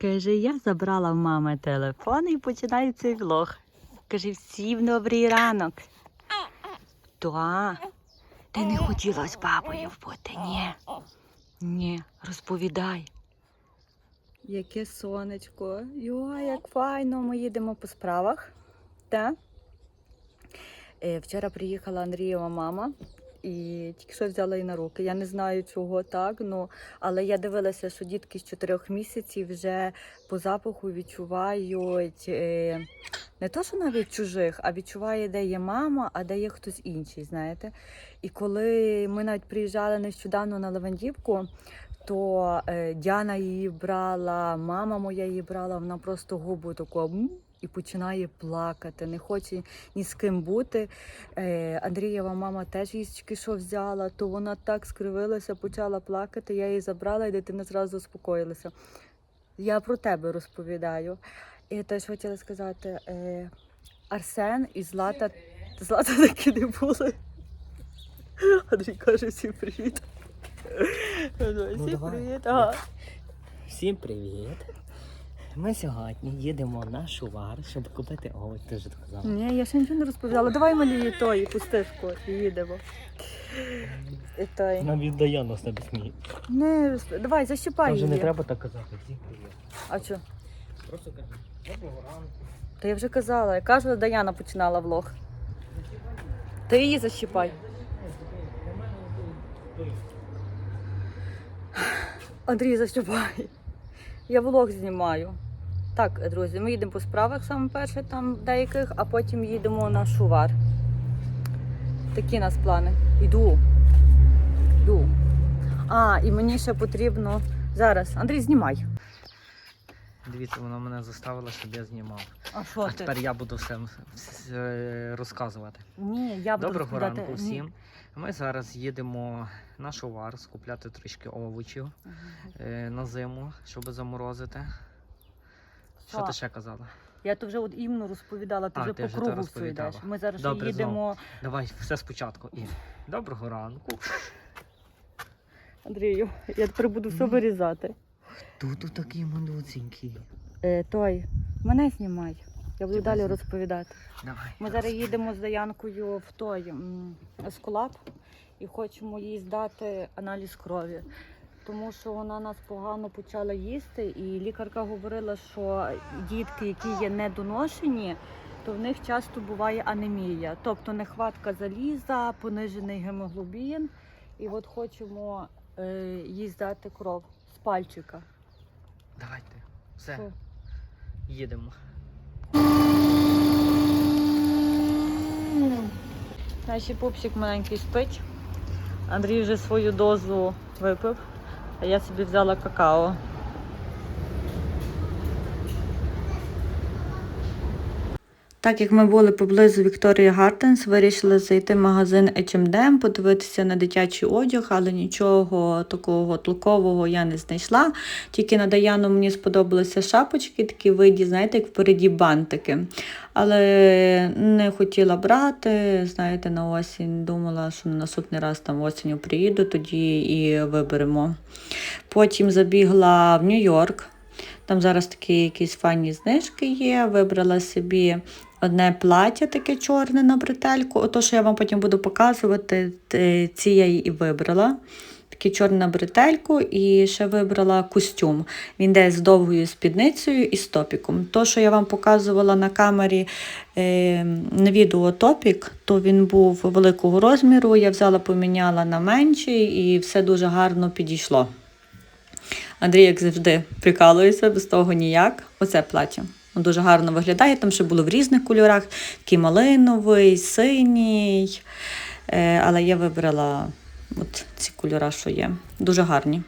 Каже, я забрала в мами телефон і починаю цей влог. Каже, всім добрий ранок. Та, ти не хотіла з бабою бути, ні. Ні, розповідай. Яке сонечко. Йо, як файно, ми їдемо по справах. Та? Е, вчора приїхала Андрієва мама і тільки що взяла її на руки. Я не знаю, чого так, ну, але я дивилася, що дітки з 4 місяців вже по запаху відчувають е, не то, що навіть чужих, а відчуває, де є мама, а де є хтось інший, знаєте. І коли ми навіть приїжджали нещодавно на Левандівку, то е, Діана її брала, мама моя її брала, вона просто губу таку і починає плакати, не хоче ні з ким бути. Е, Андрієва мама теж її що взяла, то вона так скривилася, почала плакати. Я її забрала, і дитина зразу заспокоїлася. Я про тебе розповідаю. І теж хотіла сказати: е, Арсен і Злата. Злата таки не були. Андрій каже всім привіт. Ну, всім давай. привіт. Ага. Всім привіт! Ми сьогодні їдемо на шувар, щоб купити овоч, ти вже казала. Ні, я ще нічого не розповідала. Давай мені тої пустишку і їдемо. І той. Нам віддає нас на сміє. Не, розп- давай, защипай Там вже її. не треба так казати. Всім привіт. А що? Просто кажи. Доброго ранку. Та я вже казала, я кажу, Даяна починала влог. Ти її защипай. Андрій, защипай. Я влог знімаю. Так, друзі, ми їдемо по справах саме перше, там деяких, а потім їдемо на шувар. Такі у нас плани. Йду. Йду. А, і мені ще потрібно. Зараз. Андрій, знімай. Дивіться, вона мене заставила, щоб я знімав. А що А тепер я буду все, все розказувати. Ні, я буду Доброго розповідати- ранку Ні. всім. Ми зараз їдемо на шувар скупляти трішки овочів е, на зиму, щоб заморозити. Що ти ще казала? Я то вже от іменно розповідала, ти А, вже ти по вже кругу все йдеш. Ми зараз Добре, їдемо. Давай все спочатку. І доброго ранку. Андрію, я тепер буду все вирізати. Тут такий мануценький. Е, той, мене знімай. Я буду Тебе далі знімаю. розповідати. Давай. Ми зараз їдемо з Даянкою в той Ескулап і хочемо їй здати аналіз крові. Тому що вона нас погано почала їсти, і лікарка говорила, що дітки, які є недоношені, то в них часто буває анемія, тобто нехватка заліза, понижений гемоглобін. І от хочемо е, їй здати кров з пальчика. Давайте. Все, Що? їдемо. Наші пупсик маленький спить. Андрій вже свою дозу випив, а я собі взяла какао. Так як ми були поблизу Вікторії Гарденс, вирішили зайти в магазин H&M, подивитися на дитячий одяг, але нічого такого толкового я не знайшла. Тільки на Даяну мені сподобалися шапочки, такі виді, знаєте, як впереді бантики. Але не хотіла брати, знаєте, на осінь. Думала, що на наступний раз там осінню приїду, тоді і виберемо. Потім забігла в Нью-Йорк. Там зараз такі якісь файні знижки є. Вибрала собі одне плаття таке чорне на бретельку. Ото, що я вам потім буду показувати, ці я і вибрала. Такий чорний на бретельку і ще вибрала костюм. Він йде з довгою спідницею і з топіком. То, що я вам показувала на камері е, на відео топік, то він був великого розміру. Я взяла, поміняла на менший і все дуже гарно підійшло. Андрій, як завжди, прикалується, без того ніяк. Оце плаття. Дуже гарно виглядає. Там ще було в різних кольорах: такий малиновий, синій. Е, але я вибрала от ці кольори, що є. Дуже гарні.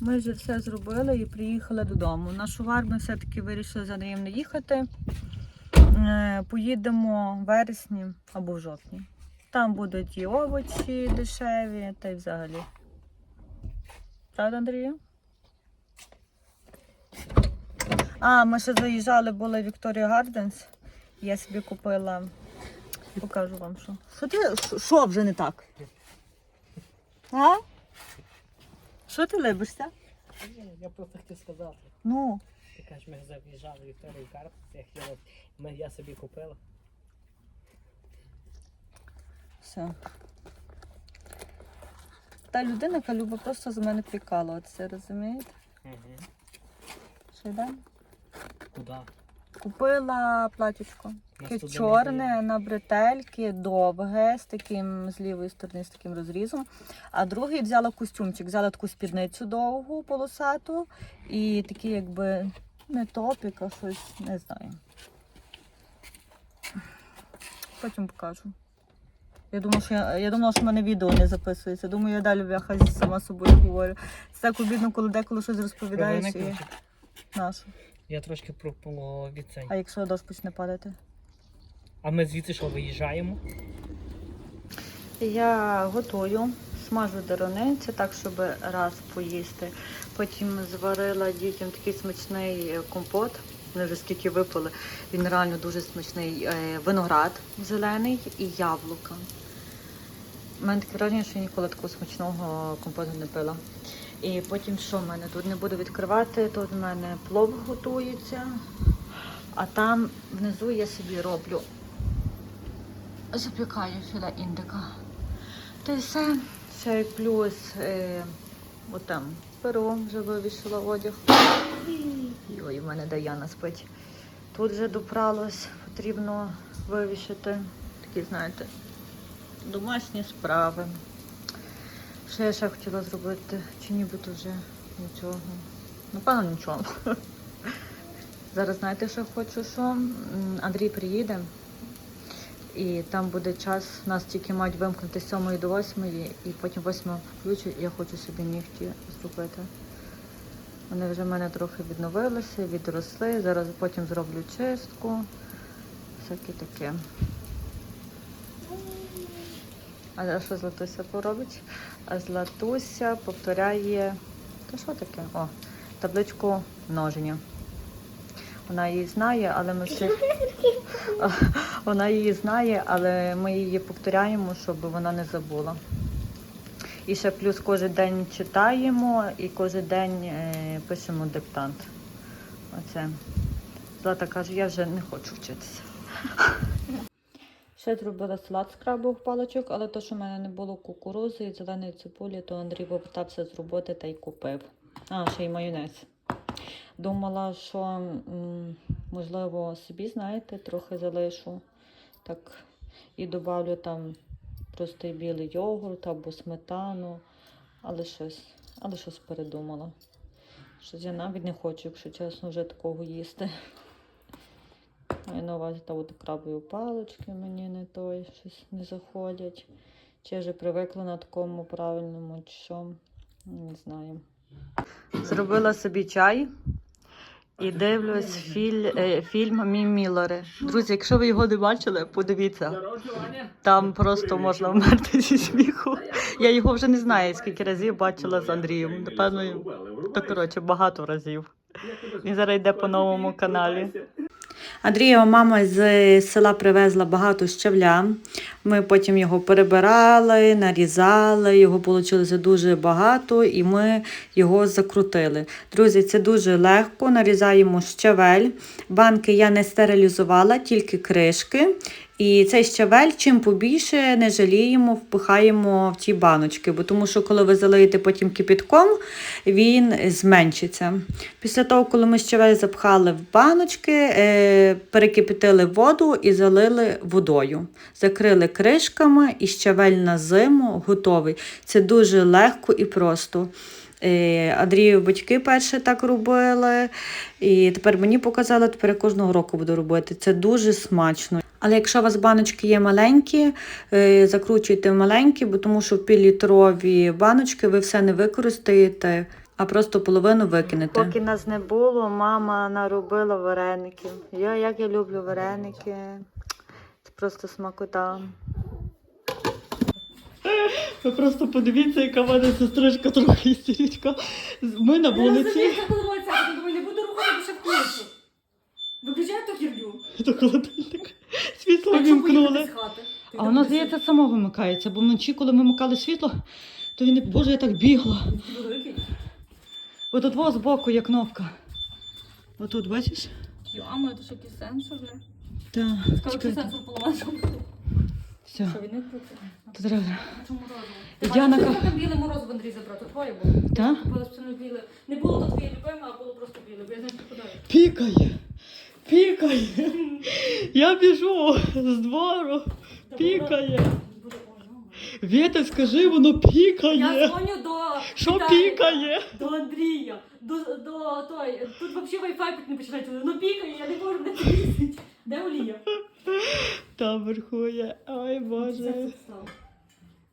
Ми вже все зробили і приїхали додому. На шувар ми все-таки вирішили за Андрієм не їхати. Е, Поїдемо в вересні або в жовтні. Там будуть і овочі дешеві, та й взагалі. Правда, Андрію? А, ми ще заїжджали, були Вікторія Гарденс. Я собі купила Покажу вам що. Що ти що- вже не так? А? Що ти либишся? Я просто хотів сказати. Ну, Ти кажеш, ми заїжджали в Вікторію карту, я я собі купила. все. Та людина, яка любить просто з мене прикалуватися, розумієте? Угу. Що йде? Куди? Купила платічко. Таке чорне на бретельки, довге, з таким з лівої сторони, з таким розрізом. А другий взяла костюмчик, взяла таку спідницю довгу, полосату, і такий, якби не топік, а щось, не знаю. Потім покажу. Я думала, що я, я думала, що в мене відео не записується. Думаю, я далі бляха сама собою говорю. Це так обідно, коли деколи щось розповідаєш і нашу. Я трошки пропало від цей. А якщо дощ почне падати? А ми звідси що виїжджаємо? Я готую, смажу дерони, це так, щоб раз поїсти. Потім зварила дітям такий смачний е, компот. Вони вже скільки випили. Він реально дуже смачний. Е, Виноград зелений і яблука. У мене таке враження, що я ніколи такого смачного компоту не пила. І потім що в мене тут не буду відкривати, тут в мене плов готується, а там внизу я собі роблю запікаю філе індика. Та й все. Ще й плюс е, отам перо вже вивішила одяг. Ой, в мене Даяна спить. Тут вже допралось, потрібно вивішити. Такі, знаєте, домашні справи. Що я ще хотіла зробити? Чи нібито вже нічого? Напевно, нічого. Зараз знаєте, що хочу, що Андрій приїде. І там буде час, нас тільки мають вимкнути з 7 до 8, і потім 8 включу, і я хочу собі нігті зробити. Вони вже в мене трохи відновилися, відросли. Зараз потім зроблю чистку. Всяке таке. А що Златуся поробить? Златуся повторяє. Та що таке? О, табличку множення. Вона її знає, але ми всі. Вона її знає, але ми її повторяємо, щоб вона не забула. І ще плюс кожен день читаємо і кожен день е, пишемо диктант. Оце. Злата каже, я вже не хочу вчитися. Ще зробила салат з крабових паличок, але то, що в мене не було кукурузи і зеленої цибулі, то Андрій попитався зробити та й купив. А, ще й майонез. Думала, що можливо собі, знаєте, трохи залишу. Так і добавлю там простий білий йогурт або сметану, але щось, але щось передумала. Щось я навіть не хочу, якщо чесно, вже такого їсти. Маю на увазі та от крабові палички мені не той, щось не заходять. Чи вже привикла на такому правильному, чи що, не знаю. Зробила собі чай і дивлюсь філь, е, фільм Мі Міллери. Друзі, якщо ви його не бачили, подивіться. Там просто можна вмерти зі сміху. Я його вже не знаю, скільки разів бачила з Андрієм. Напевно, то коротше багато разів. Він зараз йде по новому каналі. Андрієва мама з села привезла багато щавля. Ми потім його перебирали, нарізали, його вийшло дуже багато, і ми його закрутили. Друзі, це дуже легко. Нарізаємо щавель. Банки я не стерилізувала, тільки кришки. І цей щавель чим побільше не жаліємо, впихаємо в ті баночки, бо тому що коли ви залиєте потім кипятком, він зменшиться. Після того, коли ми щавель запхали в баночки, е, перекипятили воду і залили водою. Закрили кришками і щавель на зиму готовий. Це дуже легко і просто. Е, Андрію батьки перше так робили, і тепер мені показали, тепер я кожного року буду робити. Це дуже смачно. Але якщо у вас баночки є маленькі, е, закручуйте в маленькі, бо тому що в півлітрові баночки ви все не використаєте, а просто половину викинете. Поки нас не було, мама наробила вареників. Я як я люблю вареники. Це просто смакота. Ви просто подивіться, яка в мене сестричка трохи істеричка. Ми на Я це думаю, не буду рухати більше включу. Виключай ту херню. до холодильника. Світло вімкнули. з? Ти А воно, здається, само вимикається, бо вночі, коли ми вмикали світло, то він, боже, я так бігла. великий. Отут во збоку є кнопка. Отут, бачиш? Яма, це ж якийсь сенсор, не? Так, чекайте. сенсор поламався. Все, Що, він не працює? то треба. Чому Ти бачиш, ка- що там біле морозиво Андрій забрав? То твоє було. Так? Купила спеціально біле. Не було то твоє любиме, а було просто біле, бо я з ним попадаю. Пікає. Пікає. Я біжу з двору. Пікає. Буде. Віта, скажи, воно Я дзвоню до Що Віталія, пікає? До Андрія, до, до той. Тут взагалі Wi-Fi не починається. Ну пікає, я не можу не тиснуть. Де Олія? Там вверху є. Ой, Це Боже.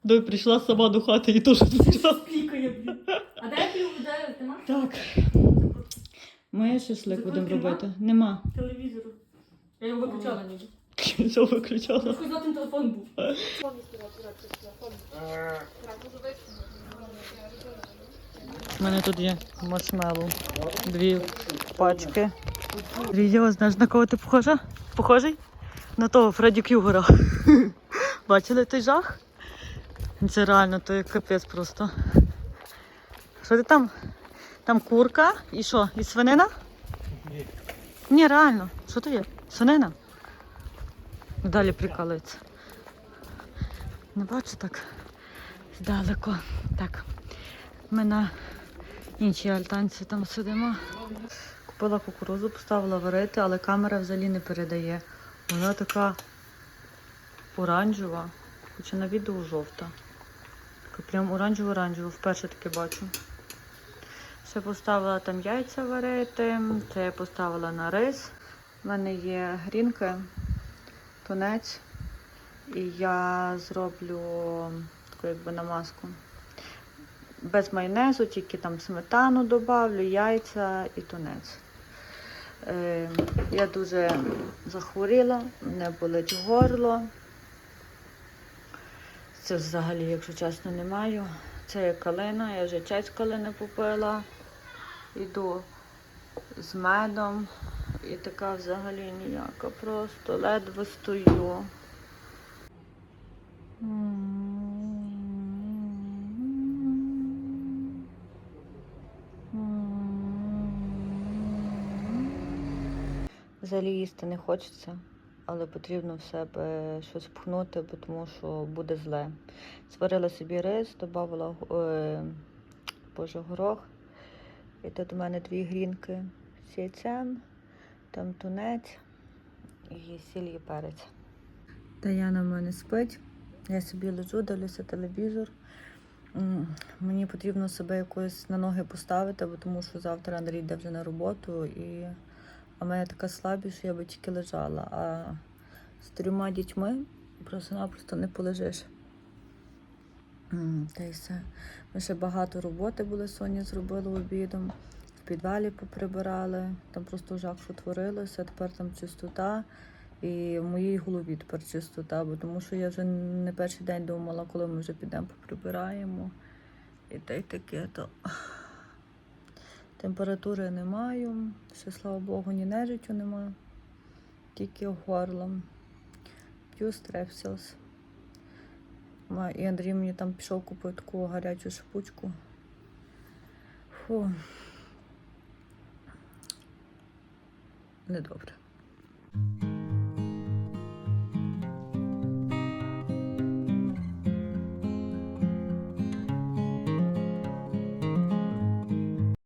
Дой прийшла сама до хати і теж почала. Пікає, блін. А де пів, де нема? Так. Ми шашлик будемо робити. Нема. Телевізору. Я його виключала ніби. Що виключала? Трошки злотим телефон був. У мене тут є маршмеллоу. Дві пачки. Рідіо, знаєш, на кого ти похожа? Похожий? На того Фредді Кюгера. Бачили той жах? Це реально, то капець просто. Що ти там? Там курка і що? І свинина? Ні. Ні, реально. Що то є? Свинина? Далі прикалується. Не бачу так здалеку. Так. Ми на іншій альтанці там сидимо. Купила кукурузу, поставила варити, але камера взагалі не передає. Вона така оранжева, хоча на відео жовта. Прям оранжево-оранжево, вперше таке бачу. Ще поставила там яйця варити, це я поставила на рис. У мене є грінки, тунець, і я зроблю таку якби намазку. Без майонезу, тільки там сметану додавлю, яйця і тунець. Е, я дуже захворіла, мене болить горло. Це взагалі, якщо чесно, не маю. Це калина, я вже чай калини попила. Іду з медом. І така взагалі ніяка. Просто ледве стою. Взагалі їсти не хочеться, але потрібно в себе щось пхнути, бо тому що буде зле. Сварила собі рис, додавала е, боже, горох. І тут у мене дві грінки з яйцем, там тунець і сіль і перець. Даяна в мене спить. Я собі лежу, дивлюся телевізор. Мені потрібно себе якось на ноги поставити, бо тому що завтра Андрій йде вже на роботу і а в мене така слабість, що я би тільки лежала. А з трьома дітьми просто-напросто не полежиш. Та й все. Ми ще багато роботи були, Соня зробила обідом. В підвалі поприбирали, там просто жах, що творилося, тепер там чистота. І в моїй голові тепер чистота, бо тому що я вже не перший день думала, коли ми вже підемо поприбираємо. І та й таке то. Температури не маю, ще, слава Богу, ні нежиттю немає, тільки горлом. П'ю стрепсілс. І Андрій мені там пішов купити таку гарячу шипучку. Фу. Недобре.